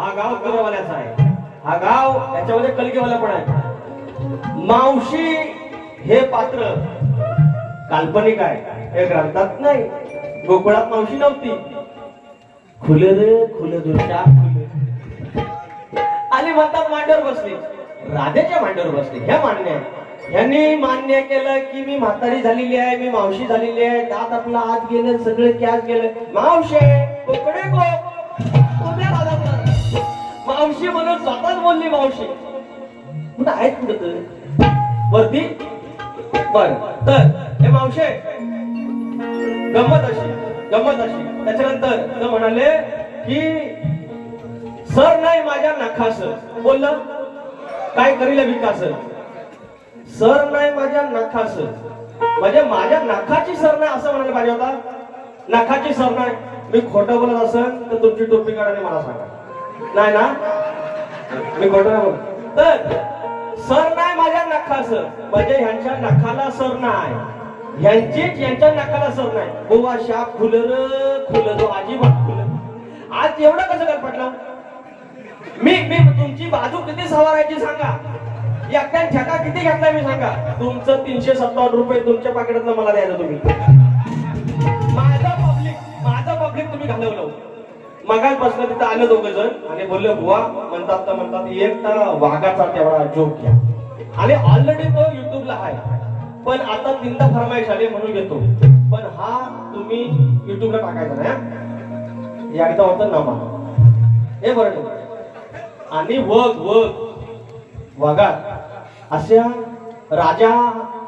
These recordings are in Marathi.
हा गाव करवाल्याचा आहे. हा गाव याच्यामध्ये कलगेवाला पण आहे. मावशी हे पात्र काल्पनिक आहे. हे ग्रंथात नाही. गोकुळात मावशी नव्हती. खुले रे खुले दुर्शा आले म्हणतात मांडीवर बसले. राधेच्या मांडवर बसले. हे मान्य आहे. यांनी मान्य केलं की मी म्हातारी झालेली आहे मी मावशी झालेली आहे. दात आपला आत गेलं सगळे कॅच गेलं. मावशे कोकडे गो. मावशी म्हणून स्वतःच बोलली मावशी. कुठं आहेत कुठं तर वरती? बर तर हे मावशे गमत अशी गमत अशी. त्याच्यानंतर ते म्हणाले की सर नाही माझ्या नखास बोललं. काय करील विकास सर नाही माझ्या नखास म्हणजे माझ्या नखाची सर नाही असं म्हणायला पाहिजे होता. नखाची सर नाही. मी खोटं बोलत असेल तर तुमची टोपी काढाने मला सांगा. नाही ना? मी खोटं नाही बोलत. तर सर नाही माझ्या नखास म्हणजे ह्यांच्या नखाला सर नाही. ह्यांचीच यांच्या नखाला सर नाही. गोवा शाप फुलं खुलर अजिबात खुलर आज एवढं कसं काय पटलं मी मी तुमची बाजू किती सवारायची सांगा? एकट्यान ठेका किती घेतला मी सांगा? तुमचं तीनशे सत्तावन्न रुपये तुमच्या पाकिटातलं मला द्यायचं तुम्ही. माझं पब्लिक माझं पब्लिक तुम्ही घालवलं. मगाचपासून तिथं आलं दोघं जण. आणि बोलले बुवा म्हणतात तर म्हणतात एक तर वाघाचा तेवढा जोक घ्या. आणि ऑलरेडी तो युट्यूबला आहे. पण आता तीनदा फरमाईश आली म्हणून घेतो पण हा तुम्ही युट्यूबला टाकायचा नाही एकदा होतं नामा हे बरं आणि वग वग वाघा अशा राजा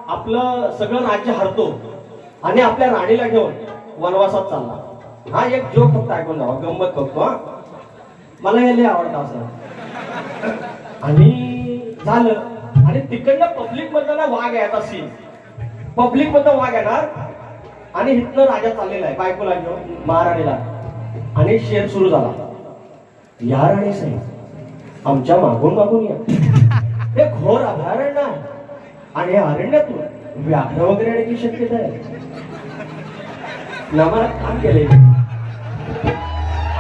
आपलं सगळं राज्य हरतो. आणि आपल्या राणीला घेऊन वनवासात चालला. हा एक जोक फक्त ऐकून जावा. गंमत बघतो मला हे लय आवडतं असं. आणि झालं. आणि तिकडनं पब्लिक मधलं ना वाघ आहे आता सीन पब्लिक मधलं वाघ येणार. आणि इथनं राजा चाललेला आहे बायकोला घेऊन महाराणीला. आणि शेर सुरू झाला. या राणी साहेब आमच्या मागून मागून या. हे घोर अभयारण्य आहे. आणि या अरण्यातून व्याघ्र वगैरे येण्याची शक्यता आहे. नमाला काम केले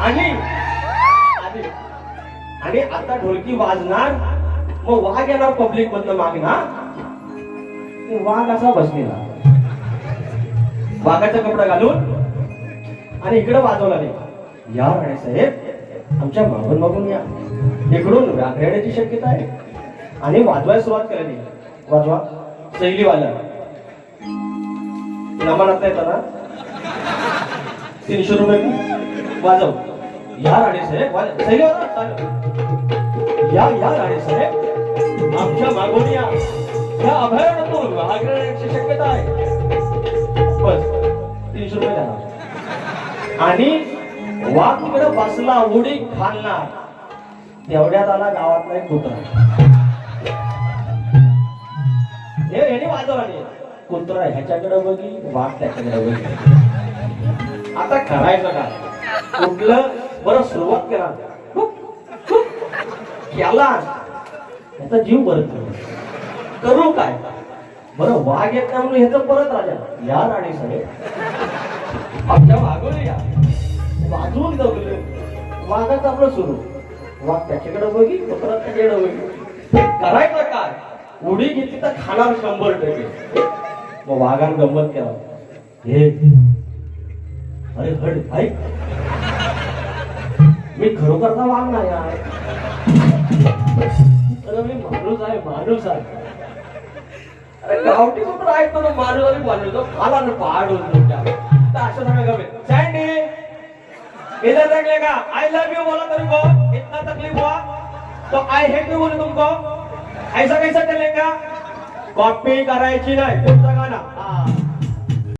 आणि आणि- आता ढोलकी वाजणार. मग वाघ येणार पब्लिक मधनं मागणार वाघ असा बसलेला. वाघाचा कपडा घालून आणि इकडे वाजवला नाही या राणे साहेब आमच्या मागून मागून या. इकडून व्याघ्र येण्याची शक्यता आहे. आणि वाजवायला सुरुवात करायची वाजवा. शैलीवाला नमन येतं ना तीनशे रुपये वाजव. या राणे साहेब वाज- शैलीवाला हो चालेल. या या राणे साहेब. आमच्या मागून या. या अभयारण्यातून व्याघ्र येण्याची शक्यता आहे. बस. तीनशे रुपये द्या. आणि वाघ तिकडे बसला उडी खालणार. तेवढ्यात आला गावातला एक कुत्रा. हे ह्याने वाजवला कुत्रा ह्याच्याकडे बघी वाघ त्याच्याकडे बघी. आता करायचं काय कुठलं बरं सुरुवात करा. केला ह्याचा जीव परत करू. काय? बरं वाघ येत नाही म्हणून ह्याचं परत राजा. या राणी साहेब आमच्या मागवले या. वाजवून दवले वाघाचं आपलं सुरू. वाघ त्याच्याकडे बघी परत त्याच्याकडे बघी. करायचं काय उडी घेतली तर खाणार शंभर टक्के. मग वाघान गंमत केला. हे. अरे हड ऐक. मी खरोखरचा वाघ नाही आहे? अरे मी माणूस आहे माणूस आहे. अरे गावठी कुठं ऐकतो ना माणूस आणि माणूस तो खाला ना पहाड होतो तुमच्या. तर असं सांगा गमे सँडी इधर देख लेगा आई लव यू बोला तेरे को इतना तकलीफ हुआ तो आई हेट यू बोले तुमको. ऐसा कैसा चलेगा? कॉपी करायची नाही. तुमचा गाणं.